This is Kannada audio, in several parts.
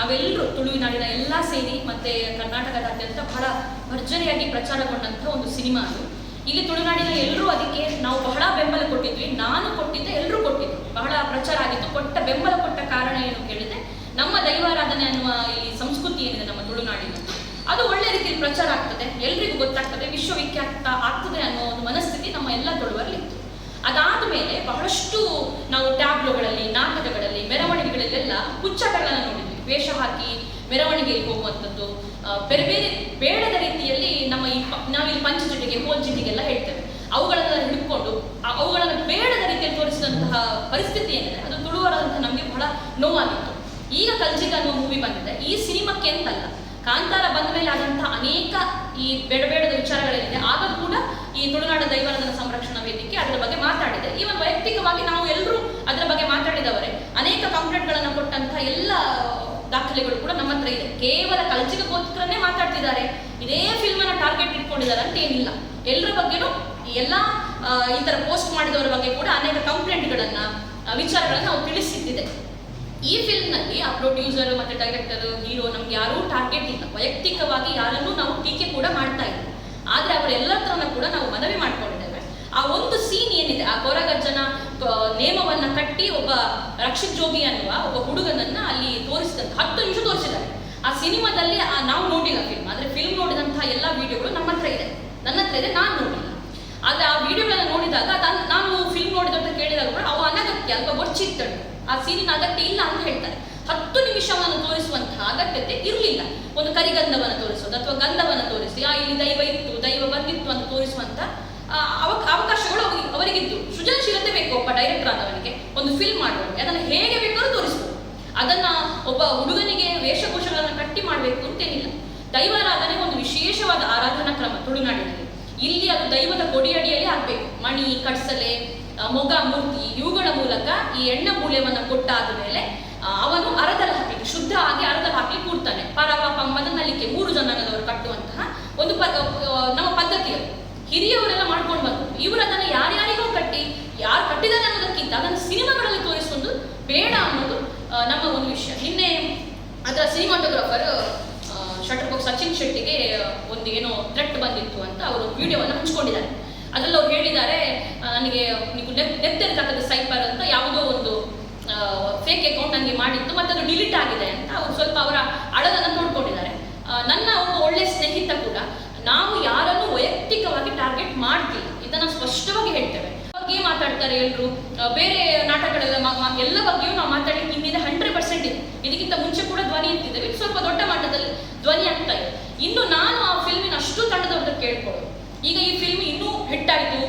ನಾವೆಲ್ಲರೂ ತುಳುವಿನಾಡಿನ ಎಲ್ಲ ಸೇರಿ ಮತ್ತೆ ಕರ್ನಾಟಕದಾದ್ಯಂತ ಬಹಳ ಭರ್ಜರಿಯಾಗಿ ಪ್ರಚಾರಗೊಂಡಂಥ ಒಂದು ಸಿನಿಮಾ ಅದು. ಇಲ್ಲಿ ತುಳುನಾಡಿನ ಎಲ್ಲರೂ ಅದಕ್ಕೆ ನಾವು ಬಹಳ ಬೆಂಬಲ ಕೊಟ್ಟಿದ್ವಿ. ನಾನು ಕೊಟ್ಟಿದ್ದೆ ಎಲ್ಲರೂ ಕೊಟ್ಟಿದ್ದು ಬಹಳ ಪ್ರಚಾರ ಆಗಿತ್ತು. ಕೊಟ್ಟ ಬೆಂಬಲ ಕೊಟ್ಟ ಕಾರಣ ಏನು ಕೇಳಿದ್ರೆ, ನಮ್ಮ ದೈವಾರಾಧನೆ ಅನ್ನುವ ಈ ಸಂಸ್ಕೃತಿ ಏನಿದೆ ನಮ್ಮ ತುಳುನಾಡಿನ. ಅದು ಒಳ್ಳೆ ರೀತಿಯಲ್ಲಿ ಪ್ರಚಾರ ಆಗ್ತದೆ. ಎಲ್ರಿಗೂ ಗೊತ್ತಾಗ್ತದೆ. ವಿಶ್ವವಿಖ್ಯಾತ ಆಗ್ತದೆ ಅನ್ನೋ ಒಂದು ಮನಸ್ಥಿತಿ ನಮ್ಮ ಎಲ್ಲ ತುಳುವರಲ್ಲಿತ್ತು ಅದಾದ ಮೇಲೆ ಬಹಳಷ್ಟು ನಾವು ಟ್ಯಾಬ್ಲೋಗಳಲ್ಲಿ, ನಾಟಕಗಳಲ್ಲಿ, ಮೆರವಣಿಗೆಗಳಲ್ಲೆಲ್ಲ ಹುಚ್ಚಾಟಗಳನ್ನು ನೋಡಿದ್ವಿ. ವೇಷ ಹಾಕಿ ಮೆರವಣಿಗೆಗೆ ಹೋಗುವಂಥದ್ದು ಬೇರೆ ಬೇರೆ ಬೇಡದ ರೀತಿಯಲ್ಲಿ ನಮ್ಮ ಈ ನಾವಿಲ್ಲಿ ಪಂಚಜಟಿಗೆ ಹೋಲ್ಜಿಟಿಗೆಲ್ಲ ಹೇಳ್ತೇವೆ. ಅವುಗಳನ್ನ ಹಿಡ್ಕೊಂಡು ಅವುಗಳನ್ನು ಬೇಡದ ರೀತಿಯಲ್ಲಿ ತೋರಿಸಿದಂತಹ ಪರಿಸ್ಥಿತಿ ಏನಿದೆ, ಅದು ತುಳುವರಂತ ನಮಗೆ ಬಹಳ ನೋವಾಗಿತ್ತು. ಈಗ ಕಲ್ಜಿಗ ಅನ್ನೋ ಮೂವಿ ಬಂದಿದೆ. ಈ ಸಿನಿಮಾಕ್ಕೆ ಅಂತಲ್ಲ, ಕಾಂತಾರ ಬಂದ ಮೇಲೆ ಆದಂತಹ ಅನೇಕ ಈ ಬೇಡಬೇಡದ ವಿಚಾರಗಳೇನಿದೆ, ಆಗ ಕೂಡ ಈ ತುಳುನಾಡ ದೈವಾರಾಧನ ಸಂರಕ್ಷಣಾ ವೇದಿಕೆ ಅದರ ಬಗ್ಗೆ ಮಾತಾಡಿದೆ. ಈವನ್ ವೈಯಕ್ತಿಕವಾಗಿ ನಾವು ಎಲ್ಲರೂ ಅದರ ಬಗ್ಗೆ ಮಾತಾಡಿದವರೇ. ಅನೇಕ ಕಂಪ್ಲೇಂಟ್ಗಳನ್ನು ಕೊಟ್ಟಂತಹ ಎಲ್ಲ ದಾಖಲೆಗಳು ಕೂಡ ನಮ್ಮ ಹತ್ರ ಇದೆ. ಕೇವಲ ಕಲ್ಚಿಗೋಸ್ಕರನೇ ಮಾತಾಡ್ತಿದ್ದಾರೆ. ಇದೇ ಫಿಲ್ಮ್ ಅನ್ನ ಟಾರ್ಗೆಟ್ ಇಟ್ಕೊಂಡಿದ್ದಾರೆ ಅಂತ ಏನಿಲ್ಲ. ಎಲ್ಲರ ಬಗ್ಗೆನೂ ಎಲ್ಲ ಈ ತರ ಪೋಸ್ಟ್ ಮಾಡಿದವರ ಬಗ್ಗೆ ಕೂಡ ಅನೇಕ ಕಂಪ್ಲೇಂಟ್ಗಳನ್ನ ಗಳನ್ನ ವಿಚಾರಗಳನ್ನ ನಾವು ತಿಳಿಸಿದ್ದಿದೆ. ಈ ಫಿಲ್ಮ್ನಲ್ಲಿ ಆ ಪ್ರೊಡ್ಯೂಸರ್ ಮತ್ತೆ ಡೈರೆಕ್ಟರ್ ಹೀರೋ ನಮ್ಗೆ ಯಾರೂ ಟಾರ್ಗೆಟ್ ಇಲ್ಲ. ವೈಯಕ್ತಿಕವಾಗಿ ಯಾರನ್ನೂ ನಾವು ಟೀಕೆ ಕೂಡ ಮಾಡ್ತಾ ಇಲ್ಲ. ಆದ್ರೆ ಅವರೆಲ್ಲರ ಹತ್ರನ ಕೂಡ ನಾವು ಮನವಿ ಮಾಡ್ಕೊಂಡಿದ್ದೇವೆ. ಆ ಒಂದು ಸೀನ್ ಏನಿದೆ ಆ ಕೊರಗಜ್ಜನ ಆ, ನೇಮವನ್ನ ಕಟ್ಟಿ ಒಬ್ಬ ರಕ್ಷಿತ್ ಜೋಗಿ ಅನ್ನುವ ಒಬ್ಬ ಹುಡುಗನನ್ನ ಅಲ್ಲಿ ತೋರಿಸಿದಂತ, ಹತ್ತು ನಿಮಿಷ ತೋರಿಸಿದ್ದಾರೆ. ಆ ಸಿನಿಮಾದಲ್ಲಿ ನಾವು ನೋಡಿಲ್ಲ ಫಿಲ್ಮ್ ಆದ್ರೆ ಫಿಲ್ಮ್ ನೋಡಿದಂತಹ ಎಲ್ಲ ವಿಡಿಯೋಗಳು ನಮ್ಮ ಹತ್ರ ಇದೆ. ನನ್ನ ಹತ್ರ ಇದೆ, ನಾನು ನೋಡಿಲ್ಲ. ಆದ್ರೆ ಆ ವಿಡಿಯೋಗಳನ್ನ ನೋಡಿದಾಗ ನಾನು ಫಿಲ್ಮ್ ನೋಡಿದಂತ ಕೇಳಿದಾಗ ಕೂಡ ಅವು ಅನಗತ್ಯ ಅಥವಾ ಬೊಚ್ಚಿತ್ತಳು ಆ ಸೀನಿನ ಅಗತ್ಯ ಇಲ್ಲ ಅಂತ ಹೇಳ್ತಾರೆ. ಹತ್ತು ನಿಮಿಷವನ್ನು ತೋರಿಸುವಂತಹ ಅಗತ್ಯತೆ ಇರಲಿಲ್ಲ. ಒಂದು ಕರಿಗಂಧವನ್ನು ತೋರಿಸೋದು ಅಥವಾ ಗಂಧವನ್ನು ತೋರಿಸಿ, ಆ, ಇಲ್ಲಿ ದೈವ ಇತ್ತು, ದೈವ ಬಂದಿತ್ತು ಅಂತ ತೋರಿಸುವಂತ ಅವಕಾಶಗಳು ಅವರಿಗಿದ್ದು ಸೃಜನಶೀಲತೆ ಬೇಕು ಒಬ್ಬ ಡೈರೆಕ್ಟರ್ ಆದವನಿಗೆ. ಒಂದು ಫಿಲ್ಮ್ ಮಾಡೋದು ಅದನ್ನು ಹೇಗೆ ಬೇಕಾದ್ರೂ ತೋರಿಸ್ಬೋದು. ಅದನ್ನ ಒಬ್ಬ ಹುಡುಗನಿಗೆ ವೇಷಭೂಷಗಳನ್ನು ಕಟ್ಟಿ ಮಾಡಬೇಕು ಅಂತೇನಿಲ್ಲ. ದೈವಾರಾಧನೆ ಒಂದು ವಿಶೇಷವಾದ ಆರಾಧನಾ ಕ್ರಮ ತುಳುನಾಡಿನಲ್ಲಿ. ಇಲ್ಲಿ ಅದು ದೈವದ ಕೊಡಿಯಡಿಯಲ್ಲಿ ಆಗ್ಬೇಕು. ಮಣಿ ಕಟ್ಸಲೆ ಮೊಗ, ಮೂರ್ತಿ ಇವುಗಳ ಮೂಲಕ ಈ ಎಣ್ಣೆ ಮೂಲ್ಯವನ್ನ ಕೊಟ್ಟಾದ ಮೇಲೆ ಅವನು ಅರದಲ್ಲಿ ಹಾಕಲಿಕ್ಕೆ, ಶುದ್ಧ ಆಗಿ ಅರದಲ್ಲಿ ಹಾಕಿ ಕೂಡ್ತಾನೆ. ಪರಪಾಪ ಮದನಲಿಕ್ಕೆ ಮೂರು ಜನನದವರು ಕಟ್ಟುವಂತಹ ಒಂದು ಪ ನಮ್ಮ ಪದ್ಧತಿ ಅದು ಹಿರಿಯವರೆಲ್ಲ ಮಾಡ್ಕೊಂಡು ಬಂದರು. ಇವರು ಅದನ್ನು ಯಾರ್ಯಾರಿಗೋ ಕಟ್ಟಿ, ಯಾರು ಕಟ್ಟಿದ್ದಾರೆ ಅನ್ನೋದಕ್ಕಿಂತ ಅದನ್ನು ಸಿನಿಮಾಗಳಲ್ಲಿ ತೋರಿಸೋದು ಬೇಡ ಅನ್ನೋದು ನಮ್ಮ ಒಂದು ವಿಷಯ. ನಿನ್ನೆ ಅದರ ಸಿನಿಮಾಟೋಗ್ರಾಫರ್ ಶಟರ್ ಬಾಕ್ಸ್ ಸಚಿನ್ ಶೆಟ್ಟಿಗೆ ಒಂದು ಏನೋ ಥ್ರೆಟ್ ಬಂದಿತ್ತು ಅಂತ ಅವರು ವಿಡಿಯೋವನ್ನು ಹಂಚ್ಕೊಂಡಿದ್ದಾರೆ ಅದರಲ್ಲಿ ಅವ್ರು ಹೇಳಿದ್ದಾರೆ ನನಗೆ ನೀವು ನೆತ್ತೆರಕಾಗದ ಸೈಪರ್ ಅಂತ ಯಾವುದೋ ಒಂದು ಫೇಕ್ ಅಕೌಂಟ್ ನನಗೆ ಮಾಡಿತ್ತು ಮತ್ತೆ ಅದು ಡಿಲೀಟ್ ಆಗಿದೆ ಅಂತ ಅವರು ಸ್ವಲ್ಪ ಅವರ ಅಳದನ್ನು ತೋಡ್ಕೊಂಡಿದ್ದಾರೆ ಆ, ನನ್ನ ಒಬ್ಬ ಒಳ್ಳೆ ಸ್ನೇಹಿತ ಕೂಡ ನಾವು ಯಾರನ್ನು ವೈಯಕ್ತಿಕವಾಗಿ ಟಾರ್ಗೆಟ್ ಮಾಡ್ತಿಲ್ಲ ಇದನ್ನ ಸ್ಪಷ್ಟವಾಗಿ ಹೇಳ್ತೇವೆ ಬಗ್ಗೆ ಮಾತಾಡ್ತಾರೆ ಎಲ್ಲರೂ ಬೇರೆ ನಾಟಕಗಳೆಲ್ಲ ಎಲ್ಲ ಬಗ್ಗೆಯೂ ನಾವು ಮಾತಾಡಿ ಇನ್ನಿದೆ ಹಂಡ್ರೆಡ್ ಪರ್ಸೆಂಟ್ ಇದೆ. ಇದಕ್ಕಿಂತ ಮುಂಚೆ ಕೂಡ ಧ್ವನಿ ಇತ್ತಿದ್ದೇವೆ ಸ್ವಲ್ಪ ದೊಡ್ಡ ಮಟ್ಟದಲ್ಲಿ ಧ್ವನಿ ಆಗ್ತಾ ಇದೆ. ಇನ್ನು ನಾನು ಆ ಫಿಲ್ಮಿನ ಅಷ್ಟು ತಂಡದವ್ರದ್ದು ಕೇಳ್ಕೊಳ್ಳೋದು. ಈಗ ಈ ಫಿಲ್ಮ್ ಇನ್ನೂ ಹಿಟ್ ಆಯ್ತು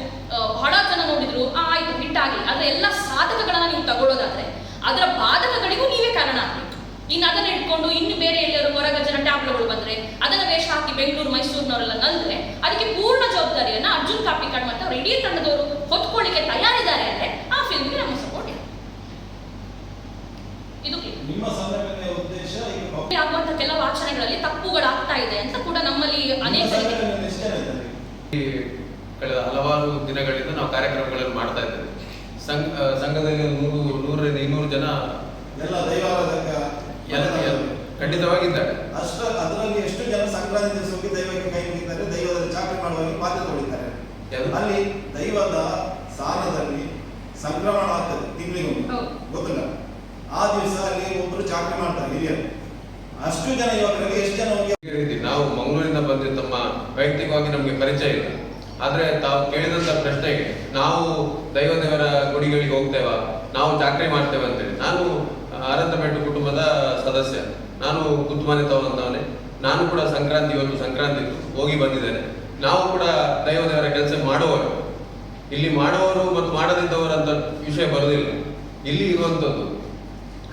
ಬಹಳ ಜನ ನೋಡಿದ್ರು ಆ, ಆಯ್ತು ಹಿಟ್ ಆಗಿ ಆದ್ರೆ ಎಲ್ಲ ಸಾಧಕಗಳನ್ನ ನೀವು ತಗೊಳ್ಳೋದಾದ್ರೆ ಅದರ ಬಾಧಕಗಳಿಗೂ ನೀವೇ ಕಾರಣ ಆಗ್ಬೇಕು. ಇನ್ನು ಅದನ್ನ ಇಟ್ಕೊಂಡು ಇನ್ನು ಬೇರೆ ಎಲ್ಲರೂ ಹೊರಗ ಜನ ಟ್ಯಾಬ್ಲೆಟ್ಗಳು ಬಂದ್ರೆ ಅದನ್ನ ವೇಷ ಹಾಕಿ ಬೆಂಗಳೂರು ಮೈಸೂರಿನವರೆಲ್ಲ ನಂದ್ರೆ ಅದಕ್ಕೆ ಪೂರ್ಣ ಜವಾಬ್ದಾರಿಯನ್ನ ಅರ್ಜುನ್ ಕಾಪಿಕಾಡ್ ಮತ್ತೆ ಅವ್ರ ಇಡೀ ತಂಡದವರು ಹೊತ್ಕೊಳ್ಳಿಕ್ಕೆ ತಯಾರಿದ್ದಾರೆ ಅಂದ್ರೆ ಆ ಫಿಲ್ಮ್ಗೆ ನಮ್ಮ ಸಪೋರ್ಟ್ ಇದೆ ಇದು ನಿಮ್ಮ ಸಂಘಟನೆಯ ಉದ್ದೇಶ ಈಗ ಪಬ್ಲಿಕ್ ಆಗುವಂತ ಕೆಲವು ಆಚರಣೆಗಳಲ್ಲಿ ತಪ್ಪುಗಳಾಗ್ತಾ ಇದೆ ಅಂತ ಕೂಡ ನಮ್ಮಲ್ಲಿ ಅನೇಕ ಕಳೆದ ಹಲವಾರು ದಿನಗಳಿಂದ ನಾವು ಕಾರ್ಯಕ್ರಮಗಳನ್ನು ಮಾಡ್ತಾ ಇದ್ದೇವೆ. ಸಂಘ ಸಂಘದಲ್ಲಿ ನೂರು ನೂರರಿಂದ ಇನ್ನೂರು ಜನ ಖಂಡಿತವಾಗಿದ್ದಾರೆ. ಅಷ್ಟ ಅದರಲ್ಲಿ ಎಷ್ಟು ಜನ ಸಂಕ್ರಾಂತಿ ದಿವಸಕ್ಕೆ ದೈವಕ್ಕೆ ಕೈ ಮುಗಿದ್ದಾರೆ ದೈವದಲ್ಲಿ ಚಾಕರಿ ಮಾಡುವ ಪಾತ್ರೆ? ಅಲ್ಲಿ ದೈವದ ಸಾಲದಲ್ಲಿ ಸಂಕ್ರಮಣ ಆಗ್ತದೆ ತಿಂಗಳಿಗೆ. ಗೊತ್ತಿಲ್ಲ? ಆ ದಿವಸ ಅಲ್ಲಿ ಒಬ್ರು ಚಾಕರಿ ಮಾಡ್ತಾರೆ ಹಿರಿಯರು. ಅಷ್ಟು ಜನ ಯುವಕರಿಗೆ ಎಷ್ಟು ಜನ ನಾವು ಮಂಗಳೂರಿಂದ ಬಂದ್ರೆ ತಮ್ಮ ವೈಯಕ್ತಿಕವಾಗಿ ನಮಗೆ ಪರಿಚಯ ಇಲ್ಲ. ಆದ್ರೆ ತಾವು ಕೇಳಿದಂತ ಪ್ರಶ್ನೆಗೆ ನಾವು ದೈವ ದೇವರ ಗುಡಿಗಳಿಗೆ ಹೋಗ್ತೇವ? ನಾವು ಚಾಕ್ರಿ ಮಾಡ್ತೇವೆ ಅಂತೇಳಿ. ನಾನು ಅರಂತಪೇಟು ಕುಟುಂಬದ ಸದಸ್ಯ. ನಾನು ಕುತ್ತುಮನೆ ತಗೊಂಡವನೇ ನಾನು ಕೂಡ ಸಂಕ್ರಾಂತಿ ಇವತ್ತು ಸಂಕ್ರಾಂತಿ ಹೋಗಿ ಬಂದಿದ್ದೇನೆ. ನಾವು ಕೂಡ ದೈವದೇವರ ಕೆಲಸ ಮಾಡುವವರು. ಇಲ್ಲಿ ಮಾಡುವವರು ಮತ್ತು ಮಾಡದಿದ್ದವರು ಅಂತ ವಿಷಯ ಬರುವುದಿಲ್ಲ. ಇಲ್ಲಿ ಇರುವಂಥದ್ದು.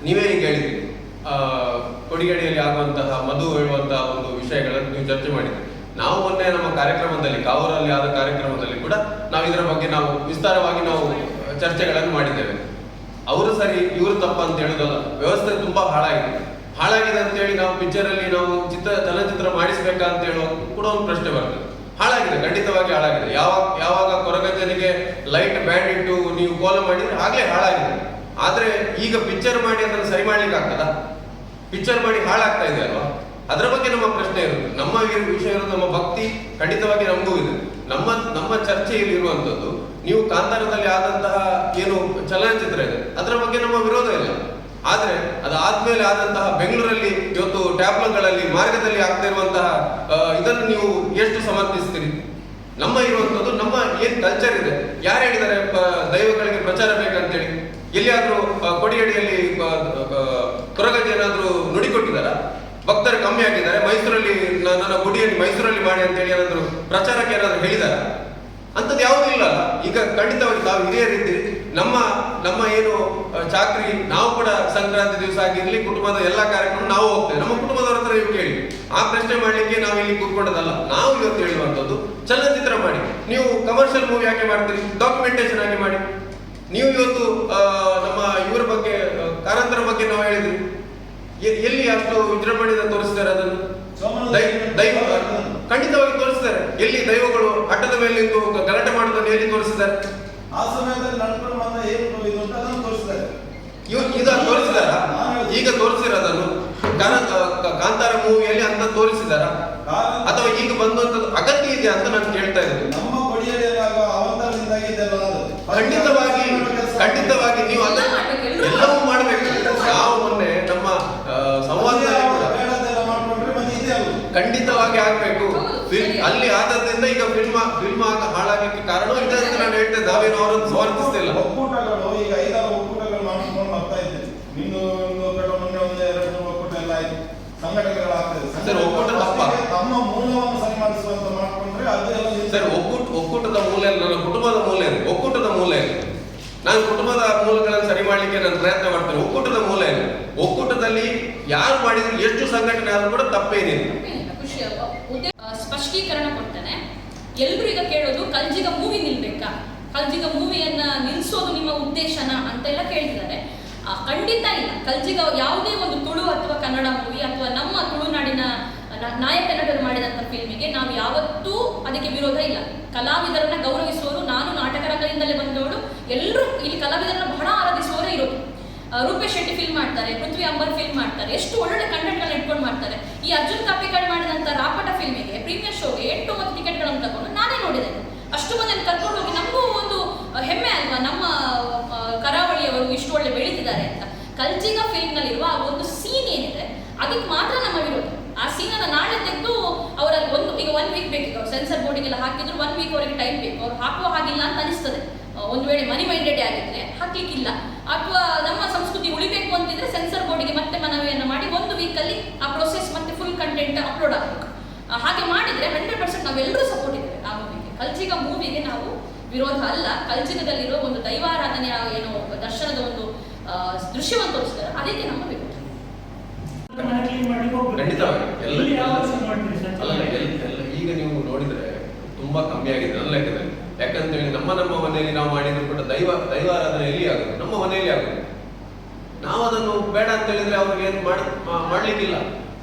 ನೀವೇ ಈಗ ಹೇಳಿದ್ರಿ. ಆ, ಕೊಡಿಗಡಿಯಲ್ಲಿ ಆಗುವಂತಹ ಮಧು ಹೇಳುವಂತಹ ಒಂದು ವಿಷಯಗಳನ್ನು ನೀವು ಚರ್ಚೆ ಮಾಡಿದ್ರಿ. ನಾವು ಮೊನ್ನೆ ನಮ್ಮ ಕಾರ್ಯಕ್ರಮದಲ್ಲಿ ಕಾವೂರಲ್ಲಿ ಆದ ಕಾರ್ಯಕ್ರಮದಲ್ಲಿ ಕೂಡ ನಾವು ಇದರ ಬಗ್ಗೆ ನಾವು ವಿಸ್ತಾರವಾಗಿ ನಾವು ಚರ್ಚೆಗಳನ್ನು ಮಾಡಿದ್ದೇವೆ. ಅವರು ಸರಿ ಇವರು ತಪ್ಪ ಅಂತ ಹೇಳುದಲ್ಲ ವ್ಯವಸ್ಥೆ ತುಂಬಾ ಹಾಳಾಗಿದೆ. ಹಾಳಾಗಿದೆ ಅಂತ ಹೇಳಿ ನಾವು ಪಿಕ್ಚರ್ ಅಲ್ಲಿ ನಾವು ಚಿತ್ರ ಚಲನಚಿತ್ರ ಮಾಡಿಸ್ಬೇಕಾ ಅಂತ ಹೇಳುವ ಕೂಡ ಒಂದು ಪ್ರಶ್ನೆ ಬರ್ತದೆ. ಹಾಳಾಗಿದೆ, ಖಂಡಿತವಾಗಿ ಹಾಳಾಗಿದೆ. ಯಾವಾಗ ಯಾವಾಗ ಕೊರಗಜ್ಜನಿಗೆ ಲೈಟ್ ಬ್ಯಾಂಡ್ ಇಟ್ಟು ನೀವು ಕೋಲ ಮಾಡಿದ್ರೆ ಆಗ್ಲೇ ಹಾಳಾಗಿದೆ. ಆದ್ರೆ ಈಗ ಪಿಕ್ಚರ್ ಮಾಡಿ ಅದನ್ನು ಸರಿ ಮಾಡ್ಲಿಕ್ಕೆ ಆಗ್ತದ? ಪಿಕ್ಚರ್ ಮಾಡಿ ಹಾಳಾಗ್ತಾ ಇದೆ ಅಲ್ವಾ? ಅದರ ಬಗ್ಗೆ ನಮ್ಮ ಪ್ರಶ್ನೆ ಇರುತ್ತೆ. ನಮ್ಮ ವಿಷಯ ಇರೋದು ನಮ್ಮ ಭಕ್ತಿ, ಖಂಡಿತವಾಗಿ ನಮಗೂ ಇದೆ. ನಮ್ಮ ನಮ್ಮ ಚರ್ಚೆಯಲ್ಲಿ ಇರುವಂತದ್ದು ನೀವು ಕಾಂತಾರದಲ್ಲಿ ಆದಂತಹ ಏನು ಚಲನಚಿತ್ರ ಇದೆ, ಅದರ ಬಗ್ಗೆ ನಮ್ಮ ವಿರೋಧ ಇಲ್ಲ. ಆದ್ರೆ ಅದಾದ್ಮೇಲೆ ಆದಂತಹ ಬೆಂಗಳೂರಲ್ಲಿ ಇವತ್ತು ಟ್ಯಾಬ್ಲೋಗಳಲ್ಲಿ ಮಾರ್ಗದಲ್ಲಿ ಆಗ್ತಾ ಇರುವಂತಹ ಇದನ್ನು ನೀವು ಎಷ್ಟು ಸಮರ್ಥಿಸ್ತೀರಿ? ನಮ್ಮ ಇರುವಂತದ್ದು ನಮ್ಮ ಏನ್ ಕಲ್ಚರ್ ಇದೆ? ಯಾರು ಹೇಳಿದ್ದಾರೆ ದೈವಗಳಿಗೆ ಪ್ರಚಾರ ಬೇಕಂತೇಳಿ? ಎಲ್ಲಿಯಾದ್ರೂ ಕೊಡಿಯಡಿಯಲ್ಲಿ ಕೊರಗಜ್ಜಿ ಏನಾದ್ರೂ ನುಡಿ ಕೊಟ್ಟಿದ್ದಾರಾ ಭಕ್ತರು ಕಮ್ಮಿ ಆಗಿದ್ದಾರೆ, ಮೈಸೂರಲ್ಲಿ ನನ್ನ ಗುಡಿಯಲ್ಲಿ ಮೈಸೂರಲ್ಲಿ ಮಾಡಿ ಅಂತೇಳಿ ಏನಾದ್ರು ಪ್ರಚಾರಕ್ಕೆ ಏನಾದ್ರು ಹೇಳಿದಾರ ಅಂಥದ್ದು ಯಾವುದೂ ಇಲ್ಲ? ಈಗ ಖಂಡಿತವಾಗಿ ತಾವು ರೀತಿ ನಮ್ಮ ನಮ್ಮ ಏನು ಚಾಕ್ರಿ ನಾವು ಕೂಡ ಸಂಕ್ರಾಂತಿ ದಿವಸ ಆಗಿರ್ಲಿ ಕುಟುಂಬದ ಎಲ್ಲಾ ಕಾರ್ಯಕ್ರಮ ನಾವು ಹೋಗ್ತೇವೆ. ನಮ್ಮ ಕುಟುಂಬದವರ ಹತ್ರ ನೀವು ಕೇಳಿ. ಆ ಪ್ರಶ್ನೆ ಮಾಡ್ಲಿಕ್ಕೆ ನಾವು ಇಲ್ಲಿ ಕೂತ್ಕೊಂಡದಲ್ಲ. ನಾವು ಇವತ್ತು ಹೇಳುವಂಥದ್ದು ಚಲನಚಿತ್ರ ಮಾಡಿ. ನೀವು ಕಮರ್ಷಿಯಲ್ ಮೂವಿ ಯಾಕೆ ಮಾಡ್ತೀರಿ ಡಾಕ್ಯುಮೆಂಟೇಶನ್ ಹಾಗೆ ಮಾಡಿ. ನೀವು ಇವತ್ತು ನಮ್ಮ ಇವರ ಬಗ್ಗೆ ಕಾರಂತರ ಬಗ್ಗೆ ನಾವು ಹೇಳಿದ್ರಿ. ಎಲ್ಲಿ ಅಷ್ಟು ವಿಜೃಂಭಣೆಯಿಂದ ತೋರಿಸ್ತಾರೆ ಅದನ್ನು? ದೈವ ಖಂಡಿತವಾಗಿ ತೋರಿಸಿದ್ದಾರೆ. ಎಲ್ಲಿ ದೈವಗಳು ಅಟ್ಟದ ಮೇಲೆ ನಿಂತು ಗಲಾಟೆ ಮಾಡೋದನ್ನು ಎಲ್ಲಿ ತೋರಿಸಿದ್ದಾರೆ? ಆ ಸಮಯದಲ್ಲಿ ಬಂದ ಏನು ಇದು ಅಂತ ಅದನ್ನು ತೋರಿಸ್ತಾರೆ ಇವ್ ಇದು ತೋರಿಸಿದಾರ ಈಗ ತೋರಿಸಿರೋದನ್ನು ಕಾಂತಾರ ಮೂವಿಯಲ್ಲಿ ಅಂತ ತೋರಿಸಿದಾರ ಅಥವಾ ಈಗ ಬಂದಂತ ಅಗತ್ಯ ಇದೆ ಅಂತ ನಾನು ಕೇಳ್ತಾ ಇದ್ದೀನಿ ನಮ್ಮ. ಖಂಡಿತವಾಗಿ ಖಂಡಿತವಾಗಿ ನೀವು ಅದನ್ನು ಎಲ್ಲ ಎಲ್ಲವೂ ಖಂಡಿತವಾಗಿ ಆಗ್ಬೇಕು. ಅಲ್ಲಿ ಆದದ್ರಿಂದ ಈಗ ಫಿಲ್ಮ್ ಫಿಲ್ಮ್ ಆಗ ಹಾಳಾಗಕ್ಕೆ ಕಾರಣ ಇದೆ ಅಂತ ನಾನು ಹೇಳ್ತೇನೆ. ನಾವೇನು ಅವರನ್ನು ಸಮರ್ಥಿಸ್ತಿಲ್ಲ ಒಕ್ಕೂಟಗಳು ಈಗ ಐದಾರು ಒಕ್ಕೂಟಗಳು ಮಾಡಿಸ್ಕೊಂಡು ಬರ್ತಾ ಇದ್ದೇವೆ ಇನ್ನು ಒಂದು ಒಕ್ಕೂಟ ಮೊನ್ನೆ ಒಂದು ಎರಡು ಮೂರು ಒಕ್ಕೂಟ ಎಲ್ಲ ಆಯ್ತು. ಸಂಘಟನೆಗಳಾಗ್ತದೆ ಸರ್, ಒಕ್ಕೂಟ ತಮ್ಮ ಮೂಲವನ್ನು ಸರಿ ಮಾಡಿಸುವಂತ ಮಾಡ್ಕೊಂಡ್ರೆ ಅದು ಸರ್ ಒಕ್ಕೂಟ ಒಕ್ಕೂಟದ ಮೂಲ ನನ್ನ ಕುಟುಂಬದ ಮೂಲ ಇದೆ ಒಕ್ಕೂಟದ ಮೂಲ ಇದೆ ನಾನು ಕುಟುಂಬದ ಮೂಲಗಳನ್ನು ಸರಿ ಮಾಡ್ಲಿಕ್ಕೆ ನಾನು ಪ್ರಯತ್ನ ಮಾಡ್ತೇನೆ. ಒಕ್ಕೂಟದ ಮೂಲ ಇಲ್ಲ ಒಕ್ಕೂಟದಲ್ಲಿ ಯಾರು ಮಾಡಿದ್ರು ಎಷ್ಟು ಸಂಘಟನೆ ಆದ್ರೂ ಕೂಡ ತಪ್ಪೇನಿಲ್ಲ? ಉದ್ದೇ- ಸ್ಪಷ್ಟೀಕರಣ ಕೊಡ್ತಾನೆ. ಎಲ್ರು ಈಗ ಕೇಳೋದು, ಕಲ್ಜಿಗ ಮೂವಿ ನಿಲ್ಬೇಕಾ? ಕಲ್ಜಿಗ ಮೂವಿಯನ್ನ ನಿಲ್ಸೋದು ನಿಮ್ಮ ಉದ್ದೇಶನ ಅಂತೆಲ್ಲ ಕೇಳ್ತಿದ್ದಾರೆ. ಖಂಡಿತ ಇಲ್ಲ. ಕಲ್ಜಿಗ ಯಾವುದೇ ಒಂದು ತುಳು ಅಥವಾ ಕನ್ನಡ ಮೂವಿ ಅಥವಾ ನಮ್ಮ ತುಳುನಾಡಿನ ನಾಯಕ ನಟರು ಮಾಡಿದಂಥ ಫಿಲ್ಮಿಗೆ ನಾವು ಯಾವತ್ತೂ ಅದಕ್ಕೆ ವಿರೋಧ ಇಲ್ಲ. ಕಲಾವಿದರನ್ನ ಗೌರವಿಸುವವರು ನಾನು ನಾಟಕ ರಂಗದಿಂದಲೇ ಬಂದವಳು. ಎಲ್ಲರೂ ಇಲ್ಲಿ ಕಲಾವಿದರನ್ನ ಬಹಳ ಆರಾಧಿಸುವವರೇ ಇರೋದು. ರೂಪೇಶ್ ಶೆಟ್ಟಿ ಫಿಲ್ಮ್ ಮಾಡ್ತಾರೆ, ಪೃಥ್ವಿ ಅಂಬರ್ ಫಿಲ್ಮ್ ಮಾಡ್ತಾರೆ, ಎಷ್ಟು ಒಳ್ಳೊಳ್ಳೆ ಕಂಟೆಂಟ್ಗಳನ್ನ ಇಟ್ಕೊಂಡು ಮಾಡ್ತಾರೆ. ಈ ಅರ್ಜುನ್ ಕಾಪಿಕಾಡ್ ಮಾಡಿದಂಥ ರಾಪಟ ಫಿಲ್ಮಿಗೆ ಪ್ರೀಮಿಯರ್ ಶೋಗೆ ಎಂಟು ಮತ್ತು ಟಿಕೆಟ್ಗಳನ್ನು ತಗೊಂಡು ನಾನೇ ನೋಡಿದೆ. ಅಷ್ಟು ಮಂದಿಯನ್ನು ಕರ್ಕೊಂಡು ಹೋಗಿ ನಮಗೂ ಒಂದು ಹೆಮ್ಮೆ ಅಲ್ವಾ? ನಮ್ಮ ಕರಾವಳಿಯವರು ಇಷ್ಟು ಒಳ್ಳೆ ಬೆಳೀತಿದ್ದಾರೆ ಅಂತ. ಕಲ್ಜಿಗ ಫಿಲ್ಮ್ನಲ್ಲಿರುವ ಆ ಒಂದು ಸೀನ್ ಏನಿದೆ, ಅದಕ್ಕೆ ಮಾತ್ರ ನಮ್ಮ ವಿರೋಧ. ಆ ಸೀನನ್ನು ನಾಳೆ ತೆಗೆದು ಅವರ ಒಂದು, ಈಗ ಒನ್ ವೀಕ್ ಬೇಕು. ಅವ್ರು ಸೆನ್ಸರ್ ಬೋರ್ಡಿಗೆಲ್ಲ ಹಾಕಿದ್ರು ಒನ್ ವೀಕ್ ಅವರಿಗೆ ಟೈಮ್ ಬೇಕು. ಅವ್ರು ಹಾಕುವ ಹಾಗಿಲ್ಲ ಅಂತ ಅನಿಸ್ತದೆ. ಒಂದು ವೇಳೆ ಮನಿ ಮೈಂಡೆಡ್ ಆಗಿದ್ರೆ ಹಾಕ್ಲಿಕ್ಕಿಲ್ಲ. ಅಥವಾ ನಮ್ಮ ಸಂಸ್ಕೃತಿ ಉಳಿಬೇಕು ಅಂತಿದ್ರೆ ಸೆನ್ಸರ್ ಬೋರ್ಡಿಗೆ ಮತ್ತೆ ಮನವಿಯನ್ನು ಮಾಡಿ ಒಂದು ವೀಕಲ್ಲಿ ಆ ಪ್ರೊಸೆಸ್ ಮತ್ತೆ ಫುಲ್ ಕಂಟೆಂಟ್ ಅಪ್ಲೋಡ್ ಆಗಬೇಕು. ಹಾಗೆ ಮಾಡಿದ್ರೆ ಹಂಡ್ರೆಡ್ ಪರ್ಸೆಂಟ್ ನಾವೆಲ್ಲರೂ ಸಪೋರ್ಟ್ ಇದ್ದೇವೆ. ಆ ಮೂವಿಗೆ ಕಲ್ಚಿಗ ಮೂವಿಗೆ ನಾವು ವಿರೋಧ ಅಲ್ಲ. ಕಲ್ಚಿಗದಲ್ಲಿರೋ ಒಂದು ದೈವಾರಾಧನೆಯ ಏನು ದರ್ಶನದ ಒಂದು ದೃಶ್ಯವನ್ನು ತೋರಿಸಿದ್ದಾರೆ. ಅದಕ್ಕೆ ನಮ್ಮ ವಿರೋಧ ಈಗ ನೀವು ನೋಡಿದ್ರೆ ತುಂಬಾ ಕಮ್ಮಿ ಆಗಿದೆ ನನ್ನ ಲೆಕ್ಕದಲ್ಲಿ. ಯಾಕಂತೇಳಿ ನಮ್ಮ ನಮ್ಮ ಮನೆಯಲ್ಲಿ ನಾವು ಮಾಡಿದ್ರು ಕೂಡ ದೈವ ದೈವಾರಾಧನೆ ಎಲ್ಲಿ ಆಗುತ್ತೆ ನಮ್ಮ ಮನೆಯಲ್ಲಿ ಆಗುತ್ತೆ ನಾವು ಅದನ್ನು ಬೇಡ ಅಂತ ಹೇಳಿದ್ರೆ ಅವ್ರಿಗೆ ಏನು ಮಾಡ್ ಮಾಡ್ಲಿಕ್ಕಿಲ್ಲ.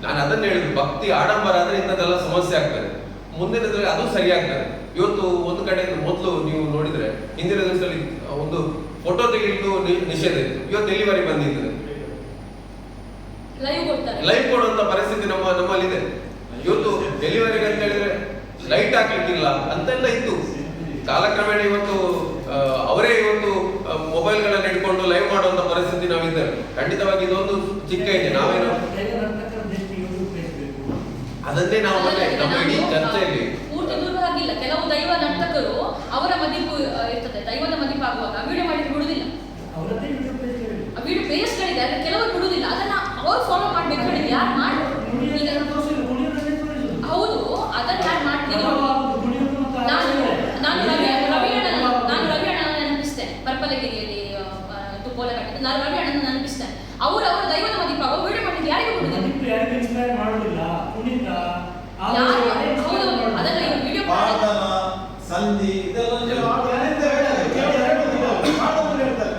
ನಾನು ಅದನ್ನ ಹೇಳಿದ್ರು ಭಕ್ತಿ ಆಡಂಬರ ಆದ್ರೆ ಇಂಥದ್ದೆಲ್ಲ ಸಮಸ್ಯೆ ಆಗ್ತದೆ. ಮುಂದಿನ ದಿನದಲ್ಲಿ ಅದು ಸರಿ ಆಗ್ತದೆ ಇವತ್ತು ಒಂದು ಕಡೆ ಮೊದಲು ನೀವು ನೋಡಿದ್ರೆ ಹಿಂದಿನ ದಿವಸದಲ್ಲಿ ಒಂದು ಫೋಟೋ ತೆಗೆದು ನಿಷೇಧ ಇತ್ತು. ಇವತ್ತು ಎಲ್ಲಿವರೆಗೆ ಬಂದಿದೆ. ಲೈವ್ ಕೊಡುವಂತ ಪರಿಸ್ಥಿತಿ ನಮ್ಮ ನಮ್ಮಲ್ಲಿದೆ. ಇವತ್ತು ಡೆಲಿವರಿಗೆ ಅಂತ ಹೇಳಿದ್ರೆ ಲೈಟ್ ಹಾಕ್ಲಿಕ್ಕಿಲ್ಲ ಅಂತೆಲ್ಲ ಇತ್ತು. ಕಾಲಕ್ರಮೇಣ ಇವತ್ತು ಅವರೇ ಇವತ್ತು ಮೊಬೈಲ್ಗಳನ್ನ ಇಟ್ಕೊಂಡು ಲೈವ್ ಮಾಡುವಂತ ಪರಿಸ್ಥಿತಿ ನಾವಿದ್ದೇವೆ. ಖಂಡಿತವಾಗಿ ಇದೊಂದು ಚಿಕ್ಕ ಇದೆ ನಾವೇನು? ಅದನ್ನೇ ನಾವು ಮತ್ತೆ ನಮ್ಮ ಇಡೀ ಚರ್ಚೆಯಲ್ಲಿ ಆಗಿಲ್ಲ ಕೆಲವು ದೈವ ನರ್ತಕರು ಅವರ ಮದಿಪು ಇರ್ತದೆ. ದೈವದ ಮದಿಪು ಆಗುವಾಗ ವಿಡಿಯೋ ಮಾಡಿ ಬಿಡುದಿಲ್ಲ ಅವರದ್ದೇ ಯೂಟ್ಯೂಬ್ ಪೇಜ್ ಬೇಕು. ಆ ವಿಡಿಯೋ ಬೇಸ್ಗಳಿದೆ ಆದ್ರೆ ಕೆಲವರು ಬಿಡುದಿಲ್ಲ ಅದನ್ನ ಅವ್ರು ಫಾಲೋ ಮಾಡ್ಬೇಕು ಹೇಳಿದ್ರೆ ಯಾರು ಮಾಡ್ಬೋದು ಈಗ ನುಡಿಯೋದನ್ನ ತೋರಿಸಿಲ್ಲ, ಕುಣಿಯೋದನ್ನೇ ತೋರಿಸುದು. ಹೌದು ಅದನ್ನ ಯಾರು ಮಾಡ್ತೀವಿ ಯಾವಾಗ ಕುಣಿಯೋದು ಮತ್ತು ನಾನು ಆಚರಣೆ. ನಾನು ರವಿ ರವಿ ಅಣ್ಣ ನಾನು ರವಿ ಅಣ್ಣನ ನೆನಪಿಸ್ತೇನೆ ಪರ್ಪಲಗಿರಿಯಲ್ಲಿ ತುಪ್ಪೋಲ ಕಟ್ಟಿದ್ದು. ನಾನು ಮಾಡಿ ಅಣ್ಣನ ನೆನಪಿಸ್ತೇನೆ. ಅವರು ಅವರ ದೈವದ ಮದಿಪಾಗ ವಿಡಿಯೋ ಮಾಡಿದ್ದು ಯಾರಿಗೂ inspire ಅದನ್ನ. ವಿಡಿಯೋ ಸಂಧಿ ಇದೆಲ್ಲ ನೀವು ಆಡೋದ್ರಿಂದ ಹೇಳ್ತಾರೆ. ಕೇವಲ ಎರಡು ದಿನ ಪಾಠದಲ್ಲಿ ಹೇಳ್ತಾರೆ.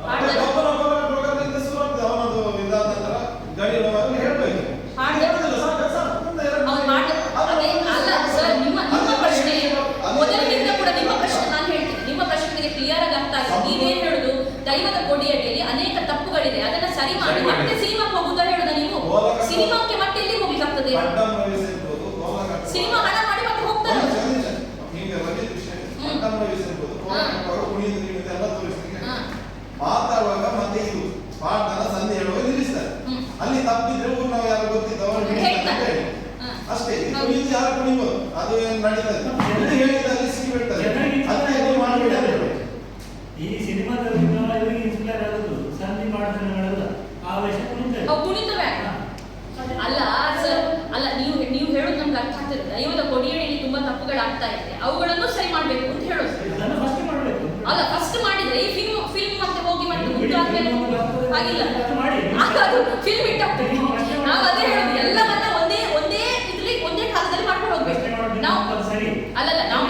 ಪಾಠದಲ್ಲಿ- ಒಬ್ಬನೊಬ್ಬರ ಪ್ರಕಾರದಿಂದ ಶುರುವಾಗ್ತದೆ. ಅವನದು ಇದಾದ ನಂತರ ಗಡಿಯ ಮಗನಿಗೆ ಹೇಳ್ಬೇಕು. ಪಾಠದಲ್ಲಿ- ಹೇಳುದಿಲ್ಲ, ಸಾಕು, ಸಾಕು, ಮುಂದೆ ಎರಡು ಅವ್ರು ಮಾಡ ಅದೇ ಅಲ್ಲ ಸರ್ ನಿಮ್ಮ ನಿಮ್ಮ ಪ್ರಶ್ನೆ ಮೊದಲಿನಿಂದ ಕೂಡ ನಿಮ್ಮ ಪ್ರಶ್ನೆ ನಾನು ಹೇಳ್ತೀನಿ ನಿಮ್ಮ ಪ್ರಶ್ನೆಗೆ ಕ್ಲಿಯರ್ ಆಗಿ ಅರ್ಥ ಆಗಿದೆ ನೀವೇನ್ ಹೇಳುದು ದೈವದ ಕೊಡಿಯಡಿಯಲ್ಲಿ ಅನೇಕ ತಪ್ಪುಗಳಿದೆ ಅದನ್ನ ಸರಿ ಮಾಡಿ ಸರಿ ಮಾಡಿ. ಮತ್ತೆ ಸಿನಿಮಾ ಹೋಗುತ್ತಾ ಹೇಳುದ ನೀವು ಸಿನಿಮಾಕ್ಕೆ ಮತ್ತೆ ಎಲ್ಲಿ ಹೋಗ್ಲಿಕ್ಕಾಗ್ತದೆ ಅಡ್ಡಂ ರವಿಸ್ ಇರ್ಬೋದು ಕೋಲಘಟ್ಟ ಸಿನಿಮಾ ಹಣ ಮಾಡಿ ಮತ್ತೆ ಹೋಗ್ತಾರೆ ಒಂದು ನಿಮಿಷ, ಈಗ ರಜೆ ಇರ್ಬೋದು ಕೋಲಘಟ್ಟವರು ಕುಣಿದು ಕುಣಿದು ಎಲ್ಲ ತೋರಿಸ್ಲಿಕ್ಕೆ ಹಾ. ಮಾತಾಡುವಾಗ ಮತ್ತೆ ಇದು ಪಾಠನ ಸಂಧಿ ಹೇಳುವಾಗ ನಿಲ್ಲಿಸ್ತಾರೆ. ಅಲ್ಲಿ ತಪ್ಪಿದ್ರೆ ಯಾರು ಗೊತ್ತಿದ್ದವರು ಹೇಳ್ತಾರೆ. ಹೇಳಿ. ಹಾ. ಅಷ್ಟೇ ನೀವು. ಕುಣಿದು ಯಾರು ಕುಣಿಬೋದು ಅದು ಏನು ನಡೀತದೆ? ನೀವು ಮಾಡಬೇಡಿ ಅಂತ ಹೇಳಿ ಈ ಸಿನಿಮಾದಲ್ಲಿ ನಾವು ಇವರಿಗೆ ಇನ್ಸ್ಪೈರ್ ಆಗೋದು ಸಂಧಿ ಮಾಡ್ತಾನೆಗಳೆಲ್ಲ. ಆವೇಶ ಕುಣಿತಾರೆ ಕುಣಿತವೆ. ಅಲ್ಲ ಸರ್ ಅಲ್ಲ ನೀವು ನೀವು ಹೇಳೋದು ನಮ್ಗೆ ಅರ್ಥ ಆಗ್ತಿರುತ್ತೆ. ದೈವದ ಕೊಡಿಯಲ್ಲಿ ತುಂಬಾ ತಪ್ಪುಗಳಾಗ್ತಾ ಇದೆ. ಅವುಗಳನ್ನು ಸರಿ ಮಾಡ್ಬೇಕು ಅಂತ ಹೇಳೋದು ಅದನ್ನು ಫಸ್ಟ್ ಮಾಡಬೇಕು ಅಲ್ಲ ಫಸ್ಟ್ ಮಾಡಿದ್ರೆ ಈ ಫಿಲ್ಮ್ ಫಿಲ್ಮ್ ಮತ್ತೆ ಹೋಗಿ ಮತ್ತೆ ಮುಂದೆ ಆದ್ಮೇಲೆ ಆಗಿಲ್ಲ. ಆಗ ಅದು ಫಿಲ್ಮ್ ಇಟ್ಟಾಗ್ತದೆ ನಾವು ಅದೇ ಹೇಳೋದು ಎಲ್ಲವನ್ನ ಒಂದೇ ಒಂದೇ ಇದ್ರಲ್ಲಿ ಒಂದೇ ಕಾಲದಲ್ಲಿ ಮಾಡ್ಕೊಂಡು ಹೋಗ್ಬೇಕು. ನಾವು ಅಲ್ಲಲ್ಲ ನಾವು